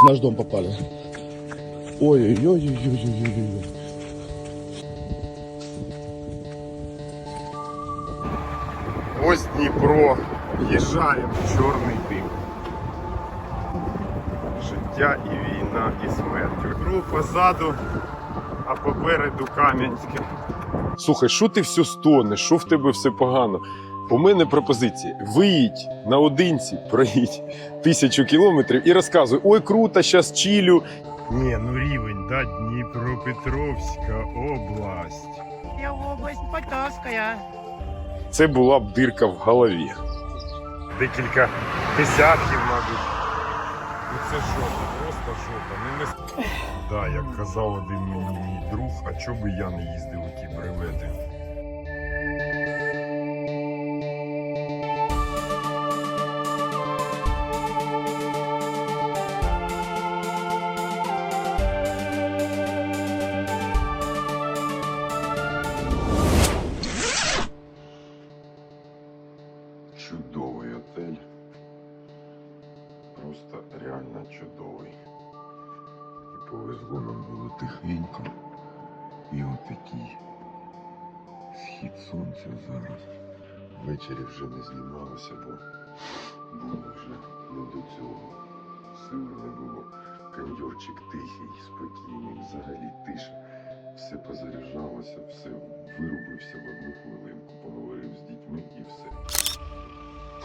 В наш дом попали. Ой-ой-ой-ой-ой-ой-ой. Ось Дніпро. В'їжджаємо в чорний дим. Життя і війна, і смерть. Кров позаду, а попереду Кам'янське. Слухай, що ти все стонеш? Що в тебе все погано? У мене пропозиція. Виїдь наодинці, проїдь тисячу кілометрів і розказуй: ой, круто, щас чилю. Ні, ну рівень, да, Дніпропетровська область. Я область Полтавская. Це була б дирка в голові. Декілька десятків, мабуть. Ну це жопа, просто жопа. Не не... Да, як казав один мій друг, а чого би я не їздив у ті бревети?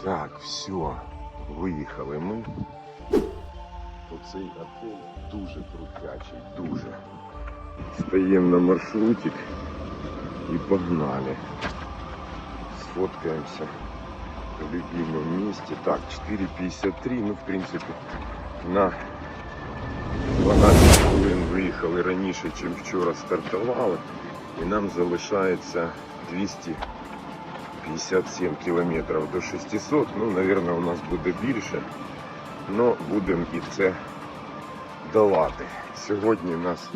Так, все, виїхали ми. Оцей отель дуже крутячий, дуже. Стаємо на маршрутик і погнали. Сфоткаємося в любимому місці. Так, 4.53, ну в принципі на 12 хвилин виїхали раніше, ніж вчора стартували. І нам залишається 257 кілометрів до 600. Ну, мабуть, у нас буде більше. але будемо і це долати. Сьогодні нас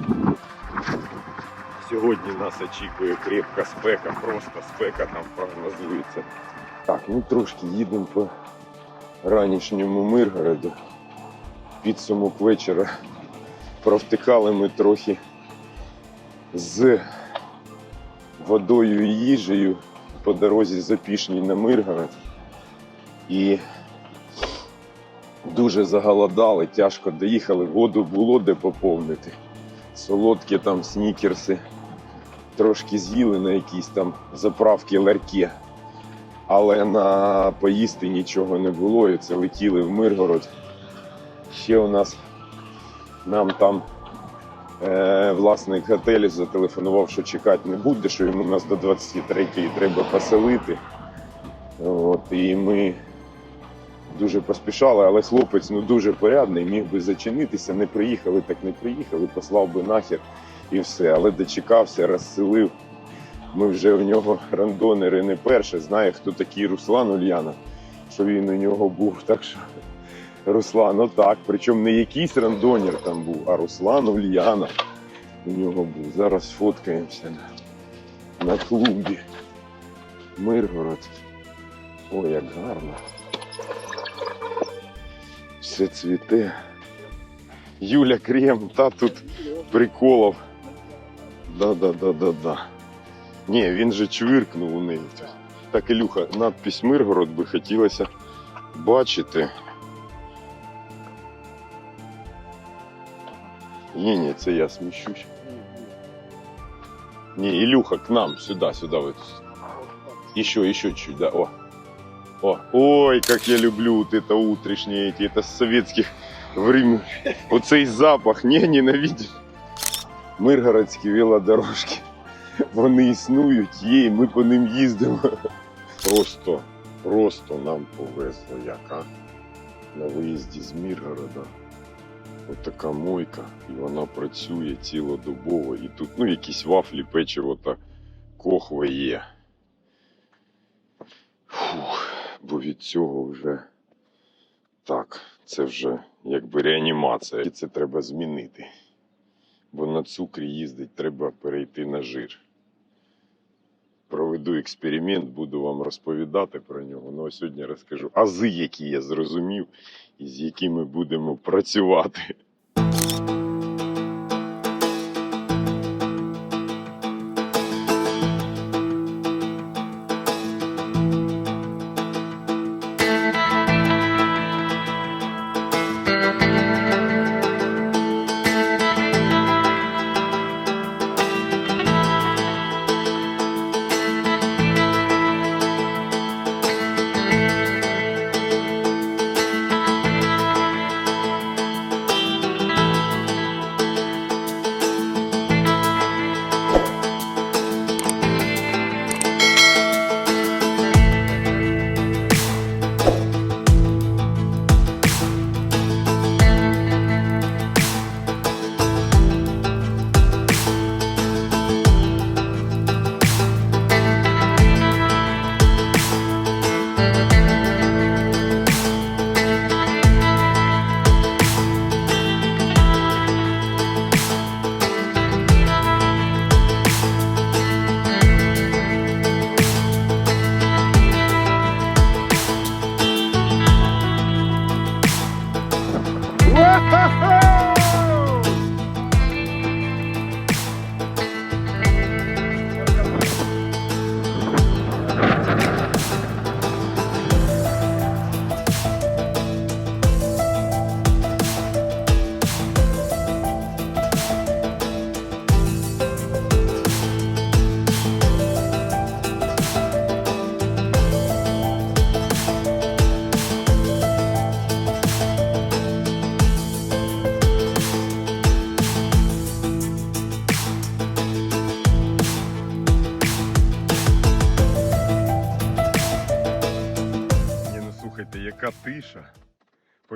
Сьогодні нас очікує крепка спека, просто спека там прогнозується. Так, ну трошки їдемо по ранішньому Миргороду. Підсумок вечора провтикали ми трохи з водою і їжею по дорозі з Опішні на Миргород. І дуже заголодали, тяжко доїхали, воду було де поповнити. Солодкі там снікерси трошки з'їли на якісь там заправки ларки. Але на поїсти нічого не було, і це летіли в Миргород. Ще у нас нам там власник готелю зателефонував, що чекати не буде, що йому нас до 23-ї треба поселити. От, і ми дуже поспішали, але хлопець ну, дуже порядний, міг би зачинитися, не приїхали, так не приїхали, послав би нахер і все. Але дочекався, розселив. Ми вже в нього рандонери не перше. Знає, хто такий Руслан Ульянов, що він у нього був. Так що Руслан, отак. Причому не якийсь рандонер там був, а Руслан Ульянов у нього був. Зараз фоткаємося на, на клубі. Миргород. Ой, як гарно. Все цвіте. Юля Крем, та тут приколов. Да-да-да-да-да. Ні, він же чвиркнув у неї. Так, Ілюха, надпись Миргород би хотілося бачити. Ні, ні, це я сміщусь. Ні, Ілюха, к нам, сюди, сюди. Вот. Еще, еще чуть, да, о. О, ой, как я люблю вот это утренние эти, это с советских времен. Оцей запах, не, ненавидишь. Миргородські велодорожки. Вони існують, є, і ми по ним їздимо. Просто, просто нам повезло, яка на виїзді з Міргорода. Отака мойка, і вона працює цілодобово. І тут ну, якісь вафлі, печиво та кохви є. Фух, бо від цього вже так, це вже якби реанімація. І це треба змінити. Бо на цукрі їздить, треба перейти на жир. Проведу експеримент, буду вам розповідати про нього. Ну а сьогодні розкажу ази, які я зрозумів і з якими будемо працювати.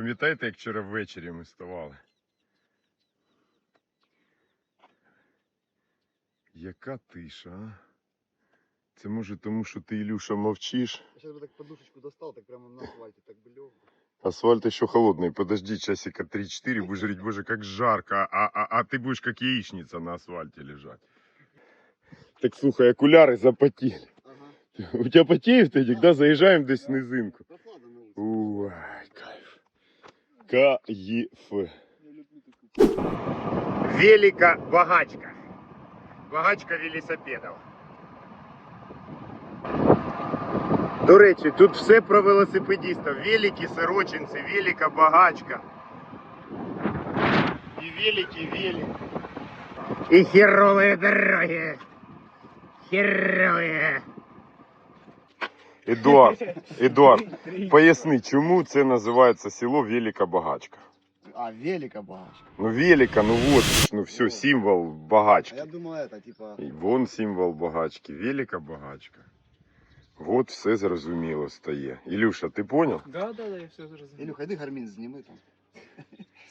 Пам'ятаєте, як вчора ввечері ми вставали? Яка тиша, а? Це може тому, що ти, Ілюша, мовчиш? Я сейчас бы так подушечку достал, так прямо на асфальте, так бы лег. Асфальт еще холодный. Подожди часика 3-4, будешь говорить, боже, как жарко, а, а, а ты будешь как яичница на асфальте лежать. Так слухай, окуляри запотіли. Ага. У тебя потеют эти, да? Заезжаем десь в низинку. Прохладно на улице. Ой, кайф. Такую. Велика багачка. Багачка велосипедів. До речі, тут все про велосипедистів. Велики, сирочинці, велика багачка. І велики, велик. І херові дороги. Херові. Едуард, Едуард, поясни, чому це називається село Велика Багачка? А, велика багачка. Ну, велика, ну вот, ну все, символ А багачки. я думал это, типа... І вон символ багачки, велика багачка. От все зрозуміло стає. Ілюша, ти понял? Да, да, да, я все зрозумів. Илюха, иди гармин зними там.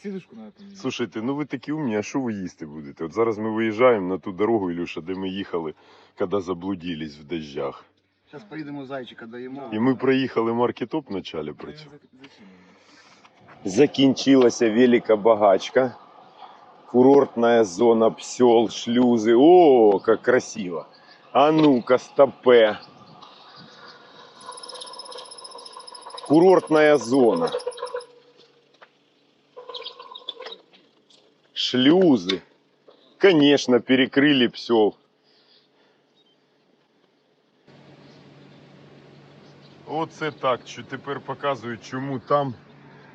Сідушку надо поміняти. Слушайте, ну ви такі умні, а що ви їсти будете? От зараз ми виїжджаємо на ту дорогу, Ілюша, де ми їхали, коли заблудились в дождях. Сейчас поїдемо зайчика даємо. І ми проїхали маркетоп в началі Та при він цьому. за- зачинений. Закінчилася велика багачка. Курортная зона, псел, шлюзы. О, как красиво. А ну-ка, стопе. Курортная зона. Шлюзы. Конечно, перекрыли псел. Оце так, що тепер показують, чому там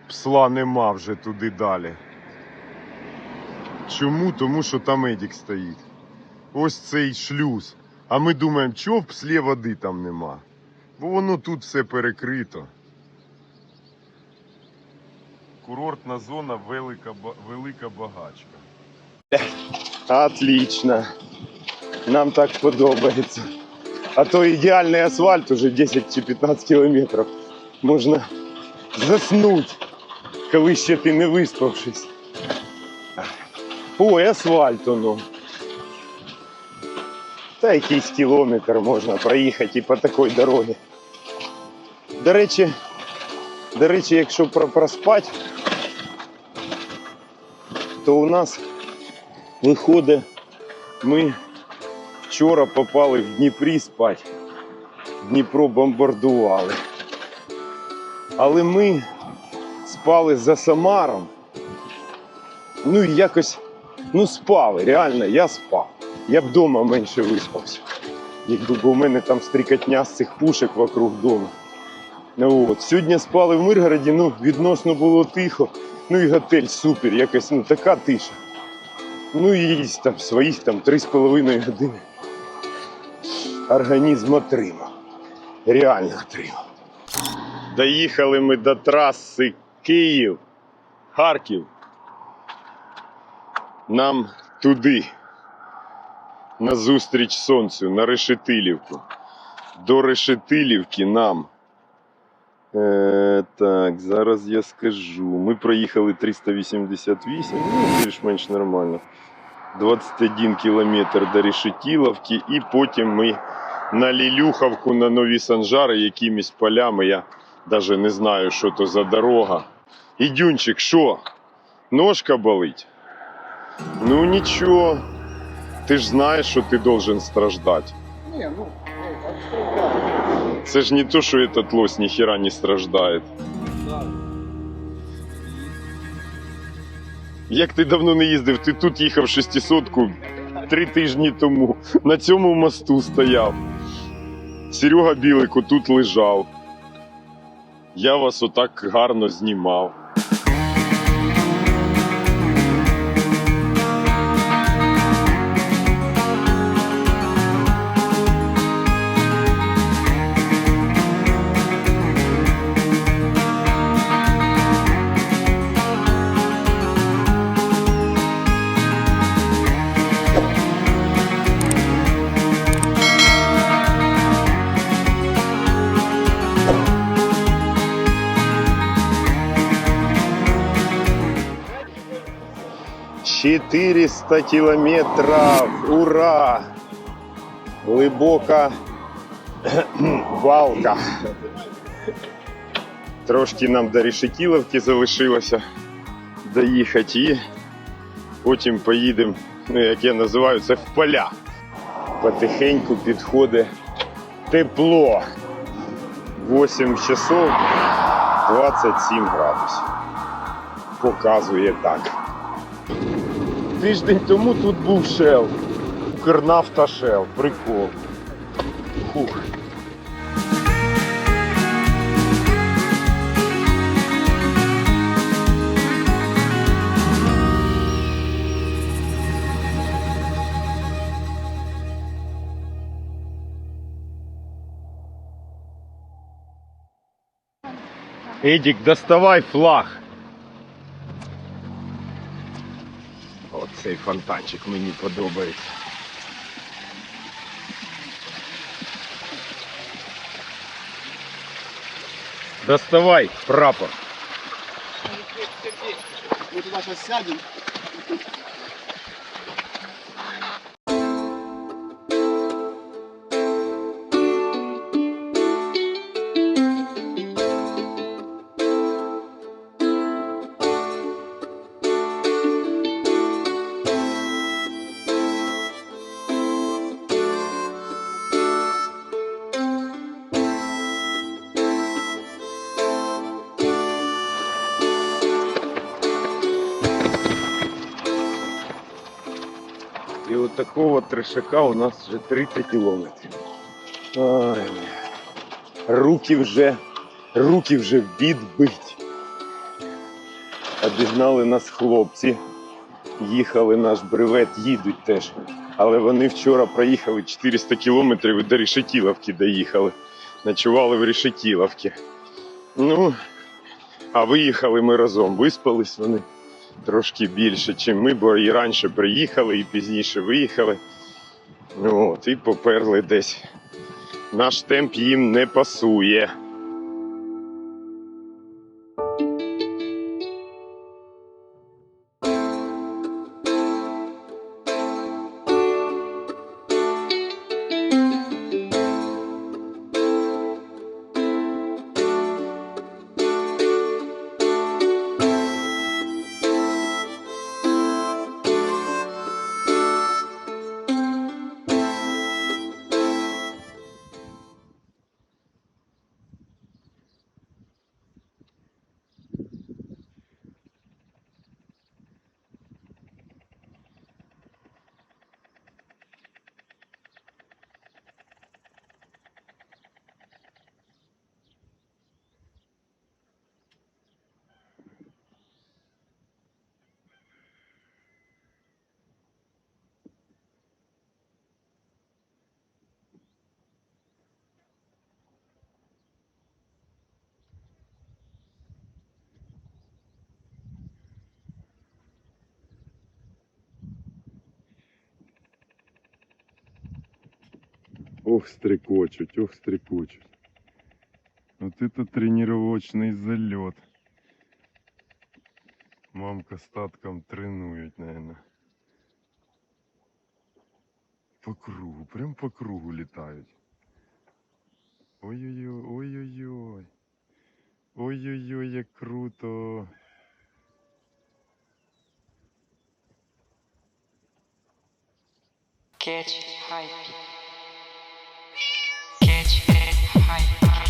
псла нема вже туди далі. Чому? Тому що там Едік стоїть. Ось цей шлюз. А ми думаємо, чого в пслі води там нема. Бо воно тут все перекрито. Курортна зона велика, велика багачка. Отлично. Нам так подобається. А то ідеальний асфальт уже 10 чи 15 кілометрів. Можна заснути, коли ще ти не виспавшись. Ой, асфальт воно. Та якийсь кілометр можна проїхати і по такій дорозі. До речі, до речі, якщо про проспати, то у нас виходить, ми вчора попали в Дніпрі спати. Дніпро бомбардували. Але ми спали за Самаром. Ну і якось ну спали. Реально, я спав. Я б вдома менше виспався. Якби бо в мене там стрікотня з цих пушек вокруг дому. Ну, от. Сьогодні спали в Миргороді, ну, відносно було тихо. Ну і готель супер, якась ну, така тиша. Ну і там своїх там 3,5 години. Організм отримав. Реально отримав. Доїхали ми до траси Київ, Харків. Нам туди, на зустріч сонцю, на Решетилівку. До Решетилівки нам. Е, так, зараз я скажу. Ми проїхали 388, ну, більш-менш нормально. 21 кілометр до Решетиловки, і потім ми на Лілюховку, на Нові Санжари, якимись полями. Я навіть не знаю, що то за дорога. Ідюнчик, що? Ножка болить? Ну нічого. Ти ж знаєш, що ти должен страждати. Не, ну. Це ж не то, що этот лось ніхера не страждає. Як ти давно не їздив, ти тут їхав 600-ку три тижні тому. На цьому мосту стояв. Серега Білику тут лежав. Я вас отак гарно знімав. 400 кілометрів! Ура! Глибока балка. Трошки нам до Решетіловки залишилося доїхати і потім поїдемо, ну як я називаю це, в поля. Потихеньку підходить тепло. 8 часов 27 градусів. Показує так. Тиждень тому тут був шел. Укрнафта шел. Прикол. Фух. Едік, доставай флаг. Оцей фонтанчик мені подобається. Доставай прапор. Мы туда сейчас сядем. Такого трешака у нас вже 30 кілометрів. Ой, руки вже, руки вже відбиті. Обігнали нас хлопці. Їхали наш бревет, їдуть теж. Але вони вчора проїхали 400 кілометрів і до Решетіловки доїхали. Ночували в Решетіловці. Ну, а виїхали ми разом. Виспались вони трошки більше, ніж ми, бо і раніше приїхали, і пізніше виїхали. От, і поперли десь. Наш темп їм не пасує. Ох, стрекочуть, ох, стрекочуть. Вот это тренировочный залет. Мамка с татком тренують, наверное. По кругу, прям по кругу літають. Ой-ой-ой, ой-ой-ой. Ой-ой-ой, як круто. Catch hype. night.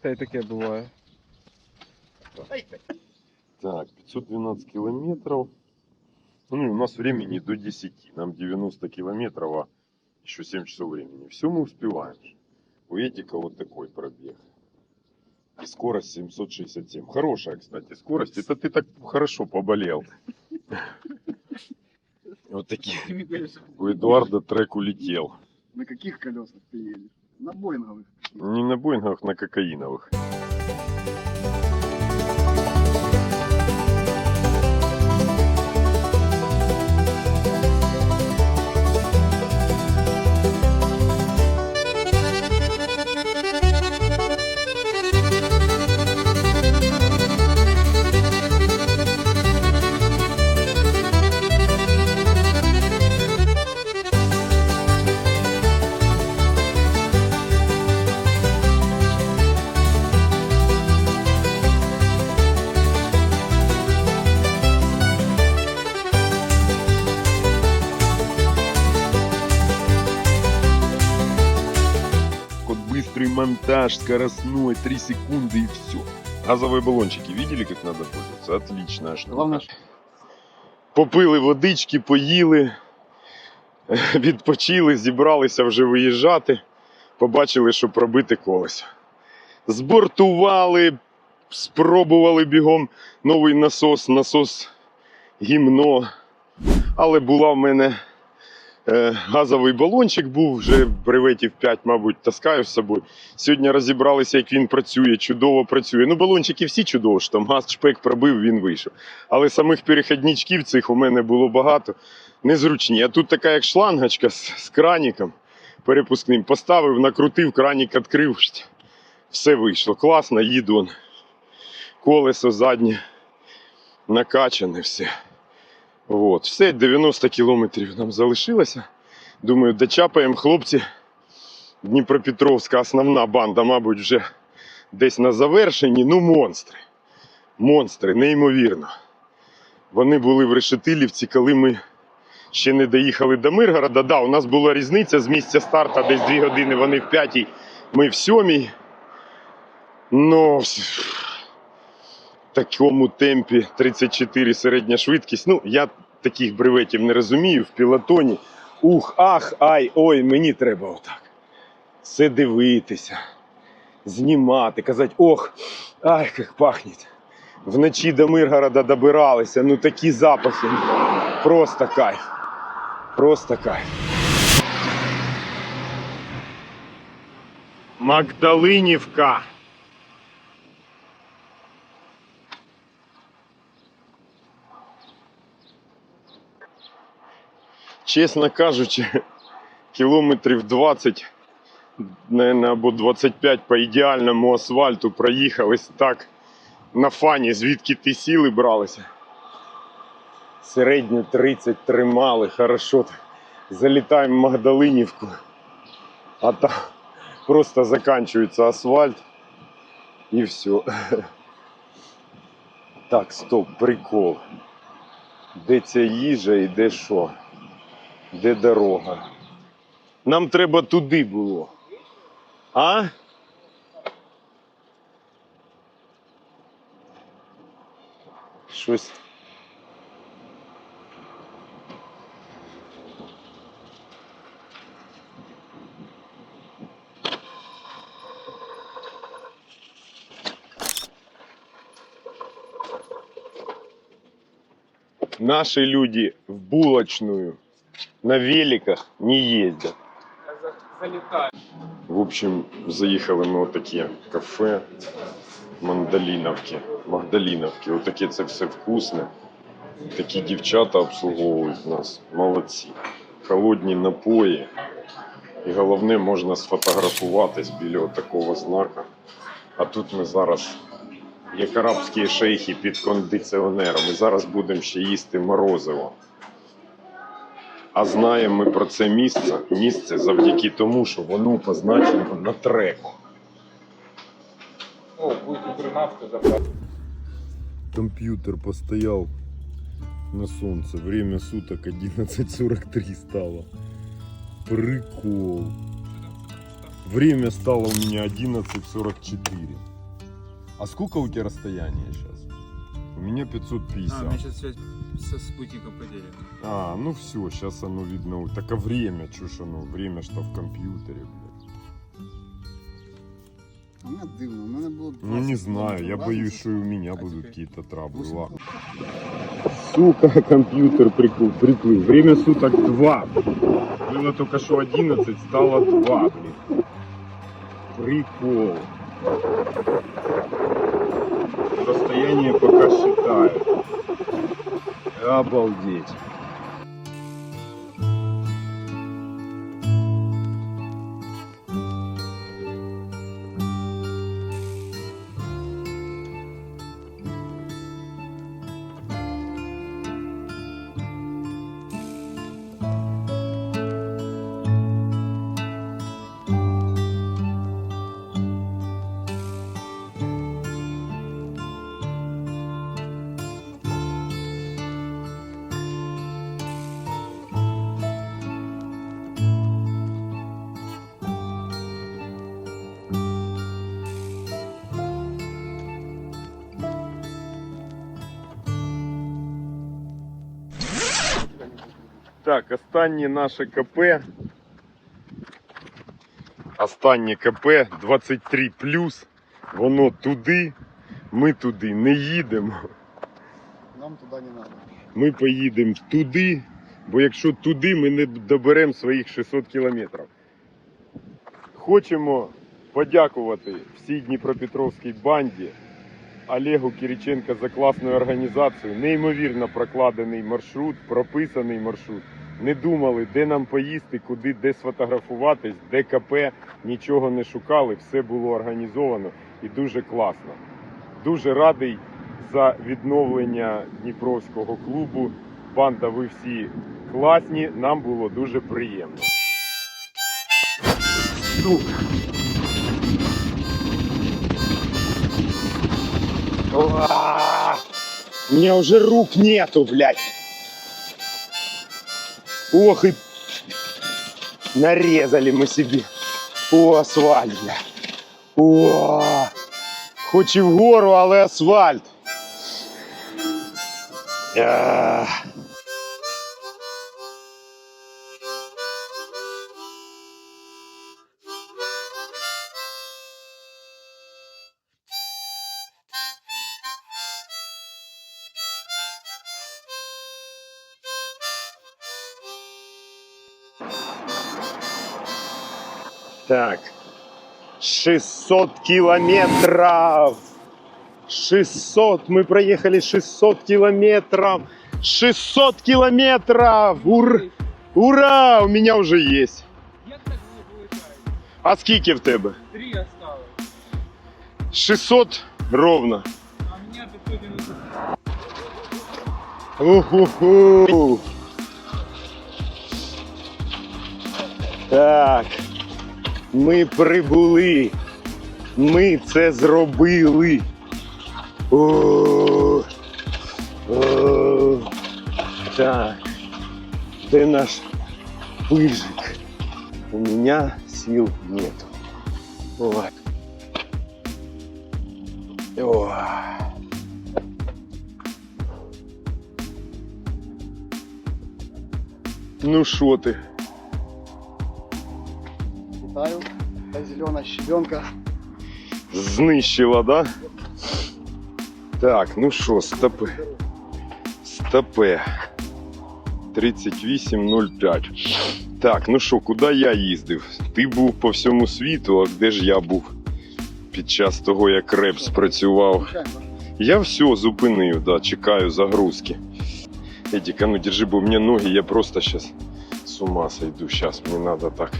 Та й таке буває. Так, 512 километров. Ну, у нас времени до 10. Нам 90 километров, а еще 7 часов времени. Все мы успеваем. У Этика вот такой пробег. И скорость 767. Хорошая, кстати, скорость. Это ты так хорошо поболел. Вот такие. У Эдуарда трек улетел. На каких колесах ты едешь? На Боинговых. Не на Боингах, на кокаиновых. Монтаж, скоростной, 3 секунды и все. Газовые баллончики видели, как надо пользоваться? Штука. Главное, Попили водички, поїли, відпочили, зібралися вже виїжджати. Побачили, що пробити колесо. Збортували, спробували бігом новий насос, насос гімно. Але була в мене газовий балончик, був вже бреветів 5, мабуть, таскаю з собою. Сьогодні розібралися, як він працює, чудово працює. Ну, балончики всі чудово, що там газ шпек пробив, він вийшов. Але самих перехідничків цих у мене було багато, незручні. А тут така як шлангочка з, з краніком перепускним. Поставив, накрутив, кранік відкрив. Все вийшло. Класно, їду. Колесо заднє накачане все. От. Все, 90 кілометрів нам залишилося. Думаю, дочапаємо хлопці. Дніпропетровська основна банда, мабуть, вже десь на завершенні. Ну, монстри. Монстри, неймовірно. Вони були в Решетилівці, коли ми ще не доїхали до Миргорода. Да, у нас була різниця з місця старту десь 2 години, вони в 5, ми в 7. Ну, в такому темпі 34 середня швидкість. Ну, я таких бреветів не розумію в пілотоні. Ух, ах, ай, ой, мені треба отак. Все дивитися, знімати, казати, ох, ай, як пахне. Вночі до Миргорода добиралися, ну такі запахи. Просто кайф. Просто кайф. Магдалинівка. Чесно кажучи, кілометрів 20, наверное, або 25 по ідеальному асфальту проїхались так на фані, звідки ті сіли бралися. Середню 30 тримали, хорошо. Залітаємо в Магдалинівку, а там просто закінчується асфальт і все. Так, стоп, прикол. Де ця їжа і де що? Де дорога? Нам треба туди було. А? Щось. Наши люди в булочную на великах не ездят. Залітаю. В общем, заїхали ми в таке кафе Мандаліновки. Магдаліновки. Отаке це все вкусне. Такі дівчата обслуговують нас. Молодці. Холодні напої. І головне, можна сфотографуватись біля такого знака. А тут ми зараз, як арабські шейхи під кондиціонером, і зараз будемо ще їсти морозиво. А знаємо ми про це місце, місце завдяки тому, що воно позначено на треку. О, буде укрнафту забрати. Комп'ютер постояв на сонце. Время суток 11.43 стало. Прикол. Время стало у меня 11.44. А сколько у тебя расстояние сейчас? У меня 550. А, у меня сейчас связь со спутником потеряна. А, ну все, сейчас оно видно. Так а время, чушь оно, время что в компьютере, блядь. У мене дивно, у мене було Ну не 20 знаю, я кілометрів боюсь, разниці. что и у меня А будут теперь? какие-то траблы. Восемь Ладно. Сука, компьютер приплыл, приплыл. Время суток 2. Было только что 11, стало 2, блин. Прикол. Расстояние пока считаю. Обалдеть. Так, останнє наше КП. Останнє КП 23 Воно туди. Ми туди не їдемо. Нам туди не треба. Ми поїдемо туди, бо якщо туди, ми не доберемо своїх 600 кілометрів. Хочемо подякувати всій Дніпропетровській банді, Олегу Кириченка за класну організацію. Неймовірно прокладений маршрут, прописаний маршрут. Не думали, де нам поїсти, куди, де сфотографуватись, де КП, нічого не шукали, все було організовано і дуже класно. Дуже радий за відновлення Дніпровського клубу. Банда, ви всі класні, нам було дуже приємно. У меня уже рук нету, блядь. Ох и нарезали мы себе по асфальт, блядь. О, хоч і вгору, але асфальт. А. Так. 600 километров. 600. Мы проехали 600 километров. 600 километров. Ур... Ура! У меня уже есть. А скільки в тебе? Три осталось. 600 ровно. А у меня 590. Уху-ху. Так. Ми прибули. Ми це зробили. О, о, так. Де наш пыжик? У меня сил нету. Ой. Ой. Ну що ти? Та зелена щебенка. Знищила, да? Так, ну що, стопи. Стопе. 38.05. Так, ну що, куди я їздив? Ти був по всьому світу, а де ж я був під час того, як реп спрацював? Я все зупинив, да, чекаю загрузки. А ну держи, бо у меня ноги, я просто сейчас с ума сойду. Сейчас мне надо так.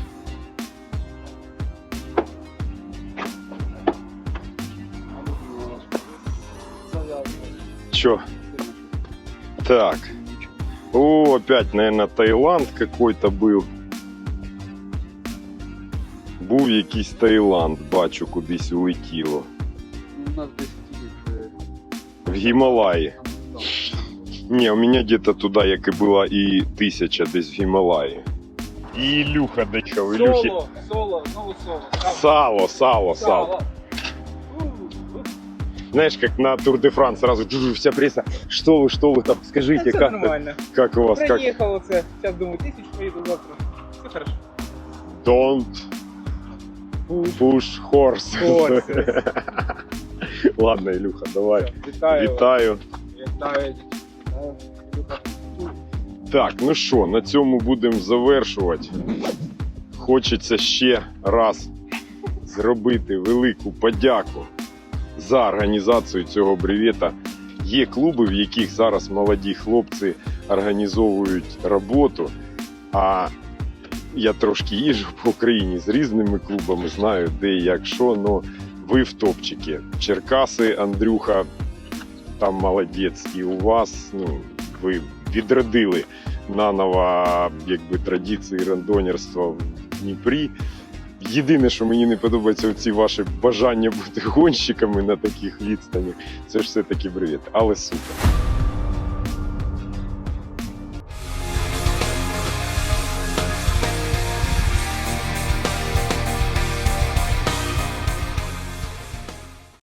Чё? Так. О, опять, наверное, Таиланд какой-то был. Був якийсь Таїланд, бачу, кудись улетіло. У нас десь В Гімалаї. Не, у меня где-то туда, як і була і тисяча десь в Гімалаї. І Ілюха. Ілюхи. Соло, соло, знову соло. Сало. Сало, сало, сало. Знаешь, как на Тур де Франс сразу джу, вся пресса. Что вы, что вы там, скажите, Все как, нормально. как у вас, как? Проїхало це. Зараз думаю, тисяч поїду завтра. Все хорошо. Don't push horse. Horses. Ладно, Ілюха, давай. Вас. Вітаю. Вітаю. Вітаю. Так, ну що, на цьому будемо завершувати. Хочеться ще раз зробити велику подяку за організацію цього бревета. Є клуби, в яких зараз молоді хлопці організовують роботу. А я трошки їжджу по Україні з різними клубами, знаю, де і як що, але ви в топчики. Черкаси, Андрюха, там молодець, і у вас ну, ви відродили наново якби, традиції рандонерства в Дніпрі. Єдине, що мені не подобається, ці ваші бажання бути гонщиками на таких відстанях, це ж все-таки бред. Але супер.